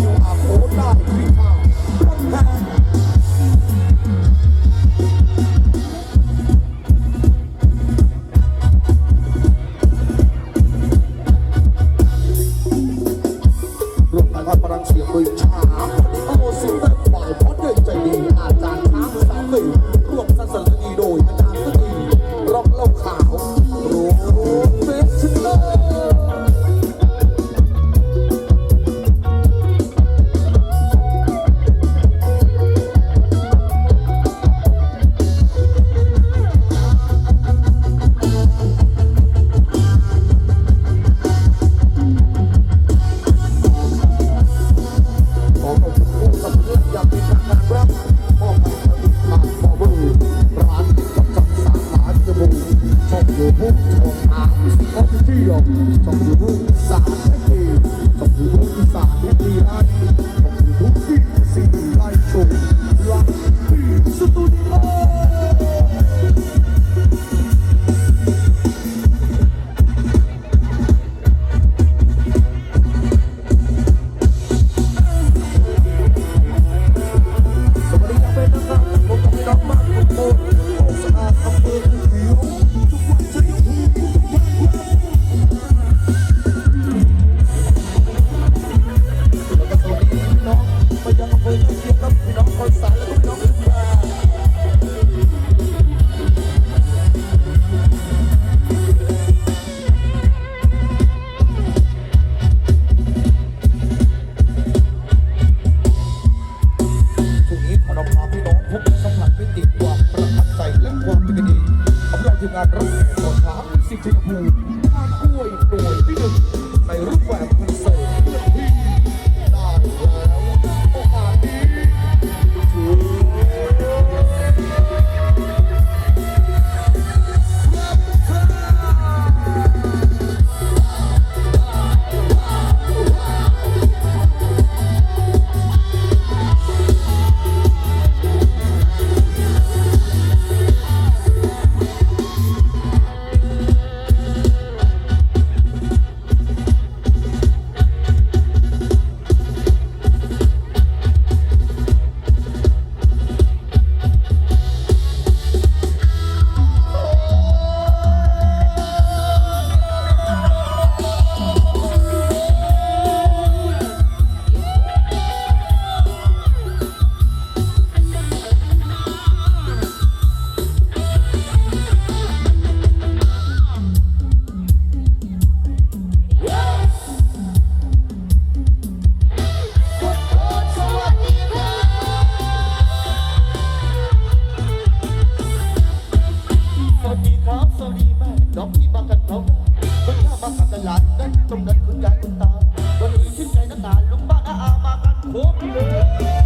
อยู่อาโคได้ที่ข้า ววาสิทธิ์ชมพูทานกล้วยโดยที่หนึ่งในรูปแบบคอนเสิร์ต ที่มากันเขาคนข้ามากันหลาดนั้นตรงนั้นคุณยายคุณตาวันนี้ชื่นใจนักหนาลุงบ้าน้าอามากันโคตรเลย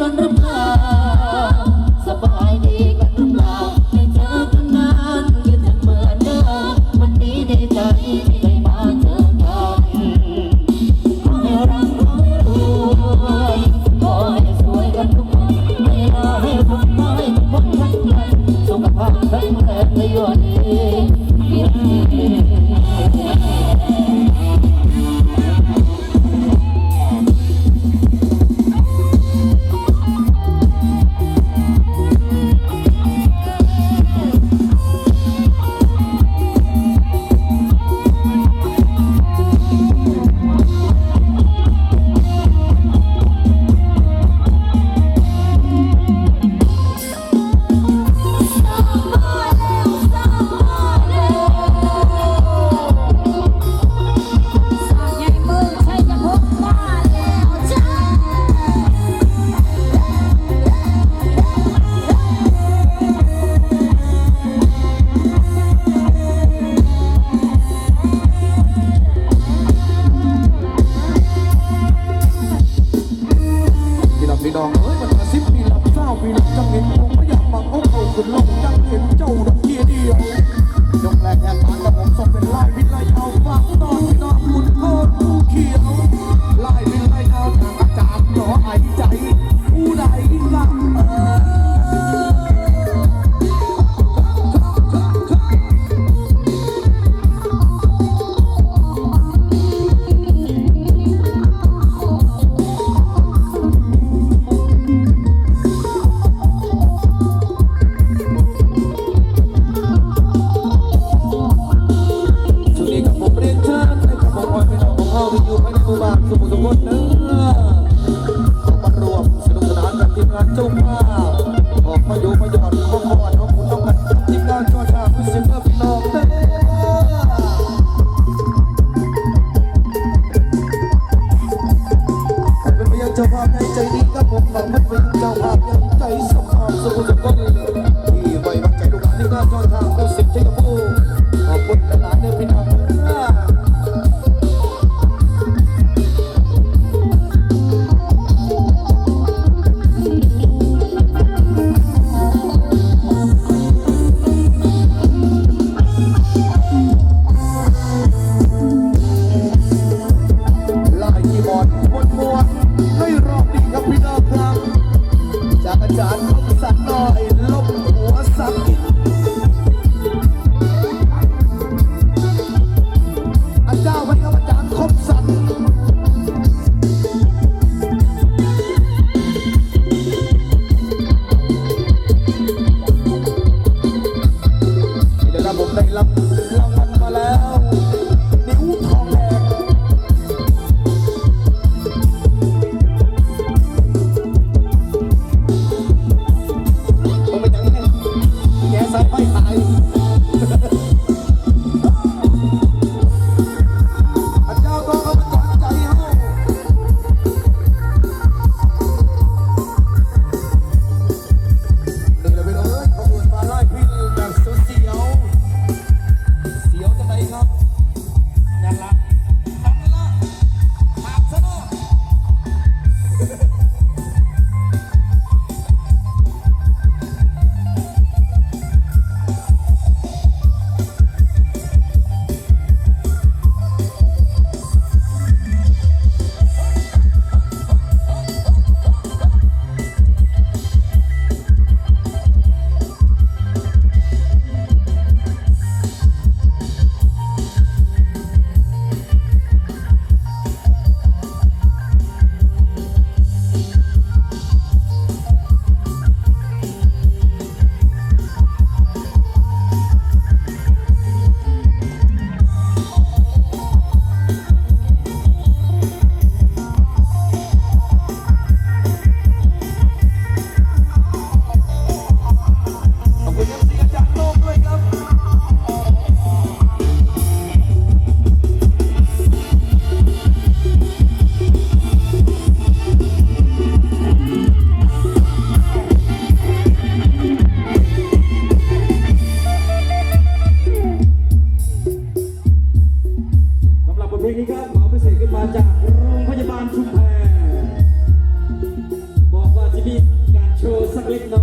กันหรือเปล่า Pues no. รับรางมัลมาแล้ว complete na